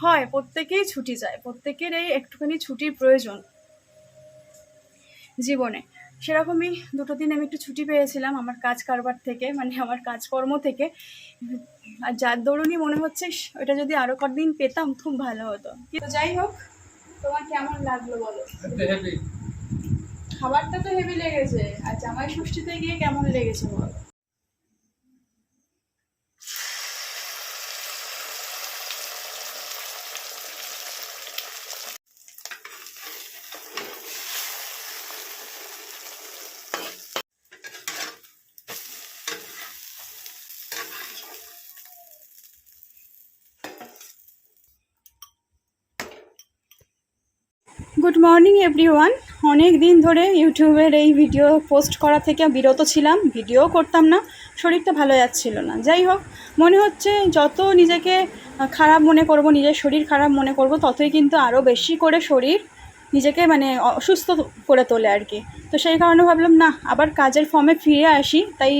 হয় প্রত্যেকেই ছুটি চায়। প্রত্যেকের এই একটুখানি ছুটির প্রয়োজন জীবনে। সেরকমই দুটো দিন আমি একটু ছুটি পেয়েছিলাম আমার কাজ কারবার থেকে মানে আমার কাজকর্ম থেকে। আর যার দরুনই মনে হচ্ছে ওটা যদি আরও কদিন পেতাম খুব ভালো হতো। কিন্তু যাই হোক তোমার কেমন লাগল বলো? খাবারটা তো হেভি লেগেছে আর জামাই ষষ্ঠীতে গিয়ে কেমন লেগেছে বলো? গুড মর্নিং এভরিওয়ান অনেক দিন ধরে ইউটিউবের এই ভিডিও পোস্ট করা থেকে বিরত ছিলাম। ভিডিও করতাম না, শরীরটা ভালো যাচ্ছিল না। যাই হোক, মনে হচ্ছে যত নিজেকে খারাপ মনে করব, নিজের শরীর খারাপ মনে করব, ততই কিন্তু আরও বেশি করে শরীর নিজেকে মানে অসুস্থ করে তোলে আর কি। তো সেই কারণে ভাবলাম, না, আবার কাজের ফর্মে ফিরে আসি। তাই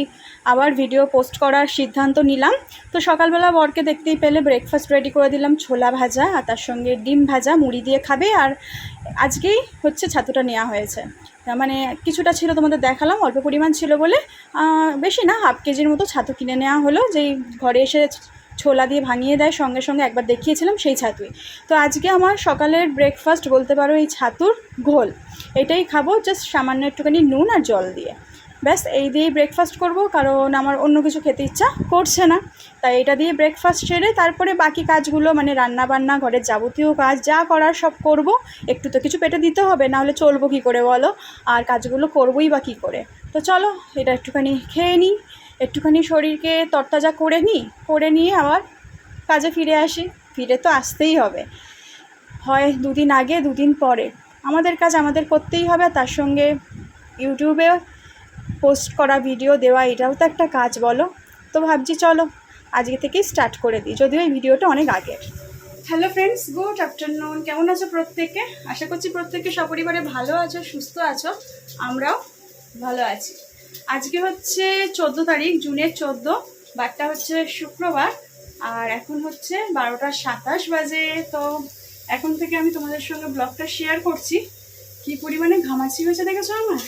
আবার ভিডিও পোস্ট করার সিদ্ধান্ত নিলাম। তো সকালবেলা বরকে দেখতেই পেলে ব্রেকফাস্ট রেডি করে দিলাম, ছোলা ভাজা আর তার সঙ্গে ডিম ভাজা, মুড়ি দিয়ে খাবে। আর আজকেই হচ্ছে ছাতুটা নেওয়া হয়েছে। মানে কিছুটা ছিল তোমাদের দেখালাম, অল্প পরিমাণ ছিল বলে বেশি না হাফ কেজির মতো ছাতু কিনে নেওয়া হলো। যেই ঘরে এসে ছোলা দিয়ে ভাঙিয়ে দেয়, সঙ্গে সঙ্গে একবার দেখিয়েছিলাম সেই ছাতুই। তো আজকে আমার সকালের ব্রেকফাস্ট বলতে পারো এই ছাতুর ঘোল। এটাই খাব জাস্ট সামান্য একটুখানি নুন আর জল দিয়ে। ব্যাস, এই দিয়েই ব্রেকফাস্ট করব, কারণ আমার অন্য কিছু খেতে ইচ্ছা করছে না। তাই এটা দিয়ে ব্রেকফাস্ট সেরে তারপরে বাকি কাজগুলো মানে রান্না বান্না ঘরের যাবতীয় কাজ, যা করার সব করব। একটু তো কিছু পেটে দিতে হবে, নাহলে চলবো কী করে বলো? আর কাজগুলো করবোই বা কী করে? তো চলো, এটা একটুখানি খেয়ে নিই। একটুখানি শরীরকে তরতাজা করে নিই, করে নিয়ে আবার কাজে ফিরে আসি। ফিরে তো আসতেই হবে। হয় দুদিন আগে, দুদিন পরে। আমাদের কাজ আমাদের করতেই হবে তার সঙ্গে ইউটিউবে পোস্ট করা ভিডিও দেওয়া, এটাও তো একটা কাজ বলো। তো ভাবছি চলো, আজকে থেকেই স্টার্ট করে দিই, যদিও এই ভিডিওটা অনেক আগের। হ্যালো ফ্রেন্ডস গুড আফটারনুন কেমন আছো প্রত্যেকে? আশা করছি প্রত্যেকে সপরিবারে ভালো আছো, সুস্থ আছো। আমরাও ভালো আছি। আজকে হচ্ছে চোদ্দ তারিখ, জুনের চোদ্দ, বারটা হচ্ছে শুক্রবার, আর এখন হচ্ছে বারোটা সাতাশ বাজে। তো এখন থেকে আমি তোমাদের সঙ্গে ব্লগটা শেয়ার করছি। কি পরিমাণে ঘামাচি হয়েছে দেখেছ আমার?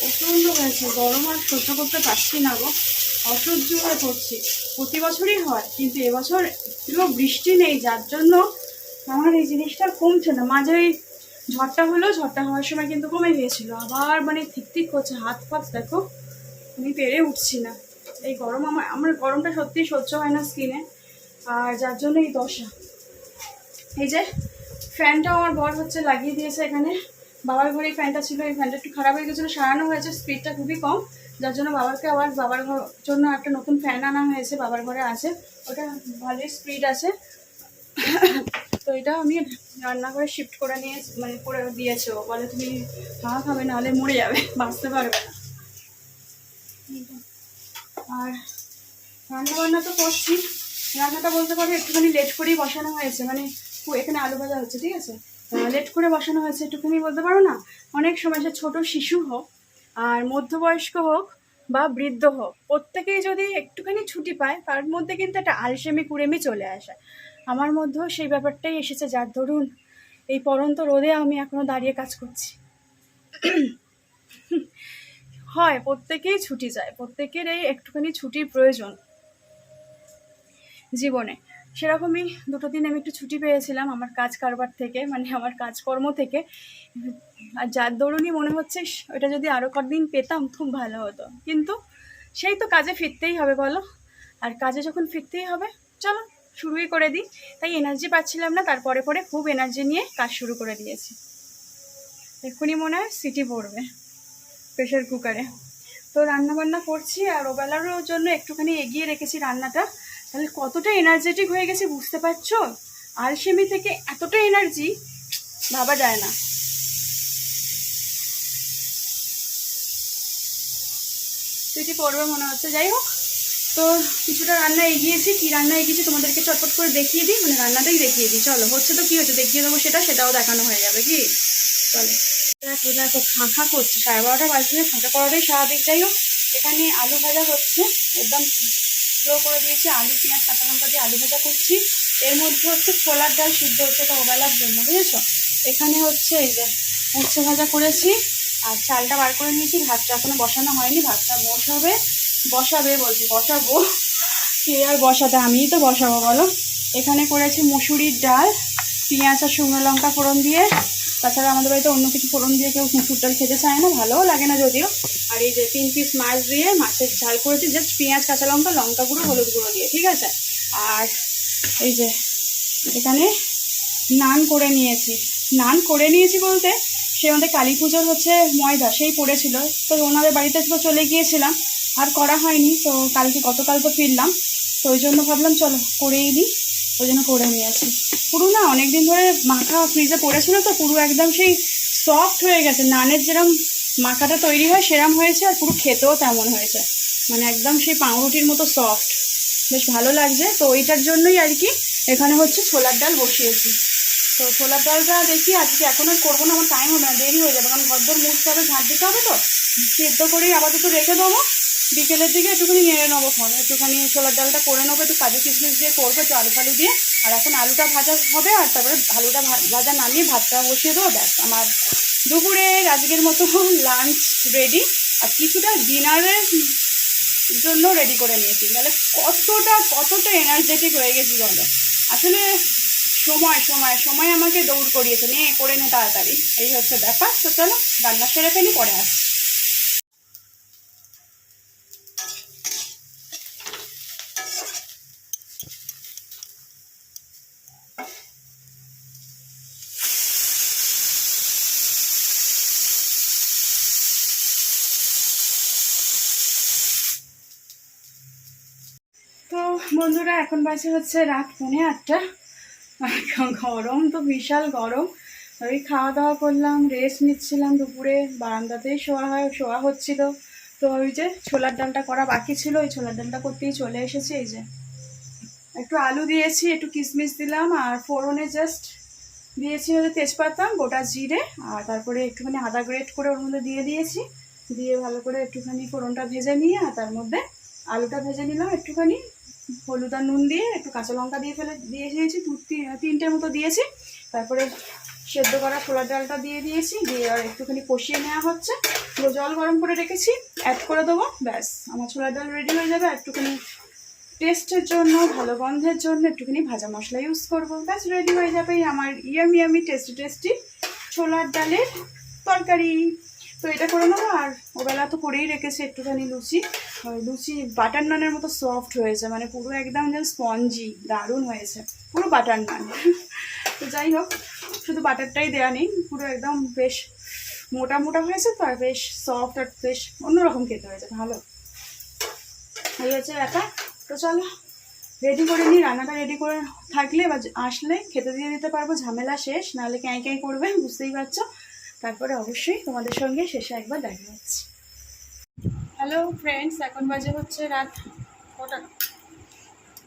প্রচণ্ড হয়েছে, গরম আর সহ্য করতে পারছি না গো। অসহ্য হয়ে পড়ছি। প্রতি বছরই হয়, কিন্তু এবছর একটুও বৃষ্টি নেই, যার জন্য আমার এই জিনিসটা কমছে না। মাঝে ঝড়টা হলো, ঝড়টা হওয়ার সময় কিন্তু কমে গিয়েছিল। আবার মানে ঠিক ঠিক করছে, হাত ফাত দেখো, আমি পেরে উঠছি না। এই গরম আমার আমার গরমটা সত্যিই সহ্য হয় না স্কিনে। আর যার জন্য এই দশা। এই যে ফ্যানটাও আমার বর হচ্ছে লাগিয়ে দিয়েছে এখানে। বাবার ঘরে এই ফ্যানটা ছিল, এই ফ্যানটা একটু খারাপ হয়ে গেছিল সারানো হয়েছে, স্পিডটা খুবই কম। যার জন্য বাবাকে আবার, বাবার ঘর, জন্য একটা নতুন ফ্যান আনা হয়েছে, বাবার ঘরে আছে। ওটা ভালোই স্পিড আছে। তো এটা আমি রান্নাঘরে শিফট করে নিয়ে মানে করে দিয়েছে ও। বলে, তুমি হাওয়া খাবে, নাহলে মরে যাবে। বাঁচতে পারবে না। আর রান্না বান্না তো করছি। রান্নাটা বলতে পারো, একটুখানি লেট করেই বসানো হয়েছে। মানে এখানে আলু ভাজা হচ্ছে, ঠিক আছে? লেট করে বসানো হয়েছে। একটুখানি বলতে পারো না, অনেক সময় সে ছোটো শিশু হোক, আর মধ্যবয়স্ক হোক বা বৃদ্ধ হোক, প্রত্যেকেই যদি একটুখানি ছুটি পায়, তার মধ্যে কিন্তু একটা আলসেমি কুড়েমি চলে আসে। আমার মধ্যেও সেই ব্যাপারটাই এসেছে যার ধরুন এই পরন্ত রোদে আমি এখনও দাঁড়িয়ে কাজ করছি। হয়, প্রত্যেকেই ছুটি যায়, প্রত্যেকের এই একটুখানি ছুটির প্রয়োজন জীবনে। সেরকমই দুটো দিন আমি একটু ছুটি পেয়েছিলাম আমার কাজ কারবার থেকে মানে আমার কাজকর্ম থেকে। আর যার দরুনই মনে হচ্ছে ওটা যদি আরও কদিন পেতাম, খুব ভালো হতো। কিন্তু সেই তো কাজে ফিরতেই হবে বলো। আর কাজে যখন ফিরতেই হবে, চলো শুরুই করে দিই। তাই এনার্জি পাচ্ছিলাম না, তারপরে পরে খুব এনার্জি নিয়ে কাজ শুরু করে দিয়েছি। এক্ষুনি মনে হয় সিটি পড়বে প্রেশার কুকারে তো রান্না বান্না করছি আর ওবেলারও জন্য একটুখানি এগিয়ে রেখেছি রান্নাটা। তাহলে কতটা এনার্জেটিক হয়ে গেছে বুঝতে পারছ? আলসেমি থেকে এতটা এনার্জি ভাবা যায় না। সেটি পড়বে মনে হচ্ছে। যাই হোক তো কিছুটা রান্না এগিয়েছি, কি রান্না এগিয়েছি তোমাদেরকে চটপট করে দেখিয়ে দিই মানে রান্নাটাই দেখিয়ে দিই। চলো, হচ্ছে তো কি হচ্ছে, দেখিয়ে দেবো সেটা, সেটাও দেখানো হয়ে যাবে কি? চলো। দেখো দেখো খা করছে, সাড়ে বারোটা বাজলে ফাঁকা করাটাই স্বাভাবিক। যাই হোক, এখানে আলু ভাজা হচ্ছে, একদম স্লো করে দিয়েছি, আলু, পেঁয়াজ, কাঁচা লঙ্কা দিয়ে আলু ভাজা করছি। এর মধ্যে হচ্ছে ছোলার ডাল সিদ্ধ হচ্ছে এটা ওবেলার জন্য, বুঝেছ? এখানে হচ্ছে এই যে উচ্ছে ভাজা করেছি, আর চালটা বার করে নিয়েছি, ভাতটা এখনও বসানো হয়নি, ভাতটা বসাবে। বসাবে বলছি, বসাবো। কে আর বসাতে, আমিই তো বসাবো, বলো। এখানে করেছি মুসুরির ডাল, পেঁয়াজ আর শুকনো লঙ্কা ফোড়ন দিয়ে। তাছাড়া আমাদের বাড়িতে অন্য কিছু ফোড়ন দিয়ে কেউ মুসুর ডাল খেতে চায় না, ভালোও লাগে না যদিও। আর এই যে তিন পিস মাছ দিয়ে মাছের ঝাল করেছি জাস্ট পেঁয়াজ, কাঁচা লঙ্কা লঙ্কা গুঁড়ো, হলুদ গুঁড়ো দিয়ে, ঠিক আছে? আর এই যে এখানে নান করে নিয়েছি। নান করে নিয়েছি বলতে, সে আমাদের কালী পুজোর হচ্ছে ময়দা, সেই পড়েছিল। তো ওনাদের বাড়িতে চলে গিয়েছিলাম। আর করা হয়নি, তো কালকে গতকাল তো ফিরলাম, তো ওই জন্য ভাবলাম চলো করেই দিই ওই জন্য করে নিয়েছি পুরো না অনেক দিন ধরে মাখা ফ্রিজে পড়েছিল তো, পুরো একদম সেই সফট হয়ে গেছে, নানের যেরম মাখাটা তৈরি হয় সেরম হয়েছে আর পুরো খেতেও তেমন হয়েছে মানে একদম সেই পাউরুটির মতো সফট বেশ ভালো লাগছে, তো ওইটার জন্যই আর কি এখানে হচ্ছে ছোলার ডাল বসিয়েছি। তো ছোলার ডালটা দেখি আজকে এখন আর করব না, আমার টাইম হবে না, দেরি হয়ে যাবে, কারণ ঘরদোর মুছতে হবে, ঝাঁট দিতে হবে তো, সেদ্ধ করেই আপাতত রেখে দেবো। বিকেলের দিকে একটুখানি নেড়ে নেব ফোন, একটুখানি ছোলার ডালটা করে নেব, একটু কাজু কিশমিশ দিয়ে করব আলু ফালু দিয়ে। আর এখন আলুটা ভাজা হবে, আর তারপরে আলুটা ভাজা নামিয়ে ভাতটা বসিয়ে দেবো, ব্যাস। আমার দুপুরে আজকের মতো লাঞ্চ রেডি আর কিছুটা ডিনারের জন্য রেডি করে নিয়েছি। তাহলে কতটা কতটা এনার্জেটিক হয়ে গেছি বলো? আসলে সময় সময় সময় আমাকে দৌড় করিয়েছে। নে, করে নে তাড়াতাড়ি। এই হচ্ছে ব্যাপার। তো চলো, রান্না সেরে ফেলি, পরে আসছি। তো বন্ধুরা, এখন বাজে হচ্ছে রাত পৌনে আটটা। গরম তো, বিশাল গরম। ওই খাওয়া দাওয়া করলাম রেস্ট নিচ্ছিলাম দুপুরে, বারান্দাতেই শোয়া হয়, শোয়া হচ্ছিল। তো ওই যে ছোলার ডালটা করা বাকি ছিল, ওই ছোলার ডালটা করতেই চলে এসেছি, এই যে। একটু আলু দিয়েছি, একটু কিশমিশ দিলাম, আর ফোড়নে জাস্ট দিয়েছি হচ্ছে তেজপাতা, গোটা জিরে, আর তারপরে একটুখানি আদা গ্রেট করে ওর মধ্যে দিয়ে দিয়েছি। দিয়ে ভালো করে একটুখানি ফোড়নটা ভেজে নিয়ে, আর তার মধ্যে আলুটা ভেজে নিলাম একটুখানি। হলুদ আর নুন দিয়ে একটু কাঁচা লঙ্কা দিয়ে ফেলে, দিয়ে দিয়েছি, দু তিন- তিনটের মতো দিয়েছি। তারপরে সেদ্ধ করা ছোলার ডালটা দিয়ে দিয়েছি, দিয়ে আর একটুখানি কষিয়ে নেওয়া হচ্ছে। পুরো জল গরম করে রেখেছি অ্যাড করে দেবো, ব্যাস। আমার ছোলার ডাল রেডি হয়ে যাবে একটুখানি টেস্টের জন্য, ভালো গন্ধের জন্য একটুখানি ভাজা মশলা ইউজ করব। ব্যাস রেডি হয়ে যাবে আমার ইয়ামি ইয়ামি টেস্টি টেস্টি ছোলার ডালের তরকারি। তো এটা করে নেব, আর ওবেলা তো করেই রেখেছি একটুখানি লুচি। লুচি বাটার নানের মতো সফট হয়েছে মানে পুরো একদম যেন স্পঞ্জি দারুণ হয়েছে, পুরো বাটার নান তো যাই হোক, শুধু বাটারটাই দেওয়া নেই, পুরো একদম বেশ মোটা মোটা হয়েছে তো, আর বেশ সফট আর বেশ অন্যরকম খেতে হয়েছে, ভালো। এই হচ্ছে ব্যাপার। তো চলো রেডি করে নিই, রান্নাটা রেডি করে থাকলে বা আসলে খেতে দিয়ে দিতে পারব, ঝামেলা শেষ, নাহলে ক্যাঁ ক্যাঁ করবে, বুঝতেই পারছ। তারপরে অবশ্যই তোমাদের সঙ্গে শেষে একবার দেখা হচ্ছে। হ্যালো ফ্রেন্ডস এখন বাজে হচ্ছে রাত কটা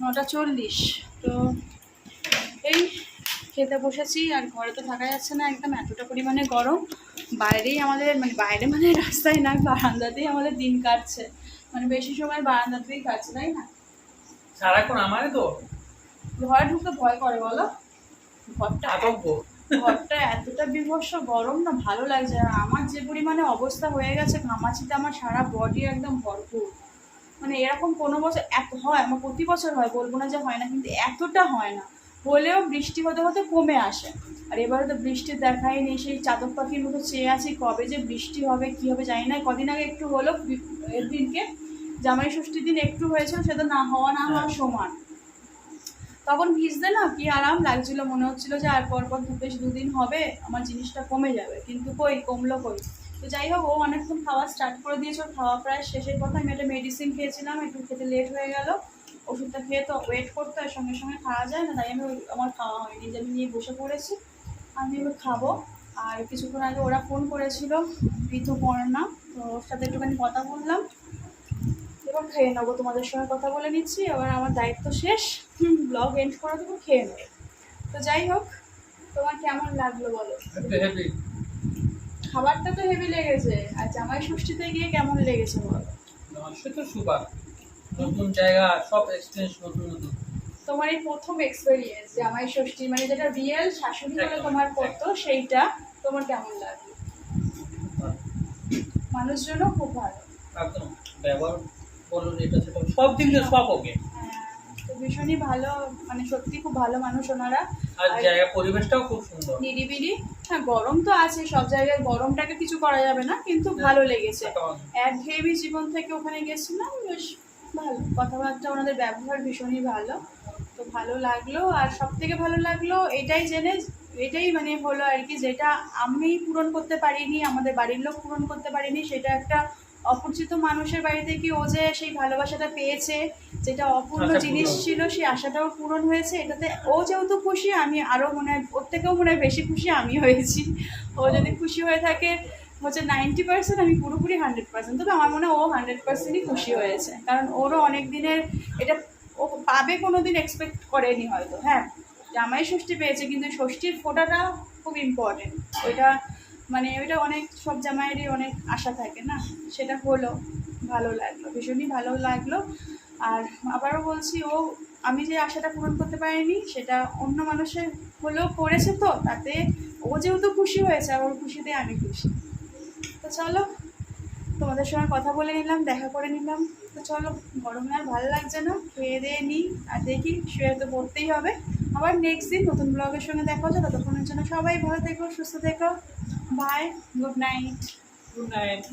নটা চল্লিশ। তো এই খেতে বসেছি আর ঘরে তো থাকা যাচ্ছে না একদম এতটা পরিমাণে গরম। বাইরেই আমাদের মানে বাইরে মানে রাস্তায় না বারান্দাতেই আমাদের দিন কাটছে। মানে বেশি সময় বারান্দাতেই কাটছে তাই না? সারাক্ষণ আমারে তো। ঘরে ঢুকতে ভয় করে বলো। ঘরটা আতঙ্ক। ঘরটা এতটা বিভৎস গরম না ভালো লাগছে আর আমার যে পরিমাণে অবস্থা হয়ে গেছে ঘামাচিতে আমার সারা বডি একদম ভরপুর। মানে এরকম কোনো বছর এত হয় আমার প্রতি বছর হয় বলব না যে হয় না কিন্তু এতটা হয় না। হলেও বৃষ্টি হতে হতে কমে আসে। আর এবারে তো বৃষ্টির দেখাই নেই সেই চাতক পাখির মতো চেয়ে আছি কবে যে বৃষ্টি হবে কি হবে জানি না। কদিন আগে একটু হলো এর দিনকে জামাই ষষ্ঠীর দিন একটু হয়েছিল সেটা না হওয়া না হওয়া সমান। তখন ভিজতে না কি আরাম লাগছিল, মনে হচ্ছিল যে আর পর পর দু- বেশ দুদিন হবে, আমার জিনিসটা কমে যাবে। কিন্তু কই, কমলো কই? তো যাই হোক, ও অনেকক্ষণ খাওয়া স্টার্ট করে দিয়েছে খাওয়া প্রায় শেষের কথা আমি একটা মেডিসিন খেয়েছিলাম, একটু খেতে লেট হয়ে গেল। ওষুধটা খেয়ে তো ওয়েট করতে হয়, সঙ্গে সঙ্গে খাওয়া যায় না, তাই আমি আমার খাওয়া হয়নি, যে আমি নিয়ে বসে পড়েছি। আমি এবার খাব। আর কিছুক্ষণ আগে ওরা ফোন করেছিল, ঋতু পর্ণা, তো ওর সাথে একটুখানি কথা বললাম। এবার খেয়ে নেব তোমাদের সঙ্গে কথা বলে নিচ্ছি এবার আমার দায়িত্ব শেষ। ব্লগ এন্ড করে দেবো খেয়ে নেবে। তো যাই হোক তোমার কেমন লাগল বলো? খাবারটা তো হেভি লেগেছে আর জামাই ষষ্ঠীতে গিয়ে কেমন লেগেছে বলো? সে তো সুপার। নতুন জায়গা সব এক্সপিরিয়েন্স নতুন নতুন। তোমার এই প্রথম এক্সপেরিয়েন্স জামাই ষষ্ঠী মানে যেটা রিয়েল শাশুড়ি বলে তোমার করতো সেইটা তোমার কেমন লাগল? মানুষজনও খুব ভালো। একদম ব্যবহার বলুন এটা সেটা সব দিক দিয়ে সব ওকে হ্যাঁ, ভীষণই ভালো মানে সত্যি খুব ভালো মানুষ ওনারা। আর জায়গা পরিবেশটাও খুব সুন্দর। নিরিবিলি। হ্যাঁ গরম তো আছে সব জায়গায় গরমটাকে কিছু করা যাবে না কিন্তু ভালো লেগেছে। জীবন থেকে ওখানে গেছিলাম বেশ ভালো। কথাবার্তা ওনাদের ব্যবহার ভীষণই ভালো। তো ভালো লাগল আর সব থেকে ভালো লাগল এটাই জেনে এটাই মানে হলো আর কি যেটা আমি পূরণ করতে পারিনি আমাদের বাড়ির লোক পূরণ করতে পারিনি সেটা একটা অপরিচিত মানুষের বাড়িতে কি ও যে সেই ভালোবাসাটা পেয়েছে যেটা অপূর্ণ জিনিস ছিল সেই আশাটাও পূরণ হয়েছে? এটাতে ও যেহেতু খুশি আমি আরও মনে হয় ওর থেকেও মনে হয় বেশি খুশি আমি হয়েছি। ও যদি খুশি হয়ে থাকে হচ্ছে নাইনটি পার্সেন্ট আমি পুরোপুরি হান্ড্রেড পার্সেন্ট তবে আমার মনে হয় ও হান্ড্রেড পার্সেন্টই খুশি হয়েছে। কারণ ওরও অনেক দিনের এটা ও পাবে কোনো দিন এক্সপেক্ট করেনি হয়তো। হ্যাঁ জামাই ষষ্ঠী পেয়েছে কিন্তু ষষ্ঠীর ফোটাটা খুব ইম্পর্টেন্ট ওইটা মানে ওইটা অনেক, সব জামাইয়েরই অনেক আশা থাকে না? সেটা হলো, ভালো লাগল, ভীষণই ভালো লাগল। আর আবারও বলছি, ও, আমি যে আশাটা পূরণ করতে পারিনি, সেটা অন্য মানুষের হলেও করেছে তো, তাতে ও যেহেতু খুশি হয়েছে, আর ওর খুশিতে আমি খুশি। তো চলো, তোমাদের সঙ্গে কথা বলে নিলাম, দেখা করে নিলাম। তো চলো, গরমে আর ভালো লাগছে না, খেয়ে দিয়ে নিই, আর দেখি, শুয়ে তো পড়তেই হবে। আবার নেক্সট দিন নতুন ব্লগের সঙ্গে দেখা হচ্ছে, ততক্ষণের জন্য সবাই ভালো থেকো, সুস্থ থেকো। Bye good night good night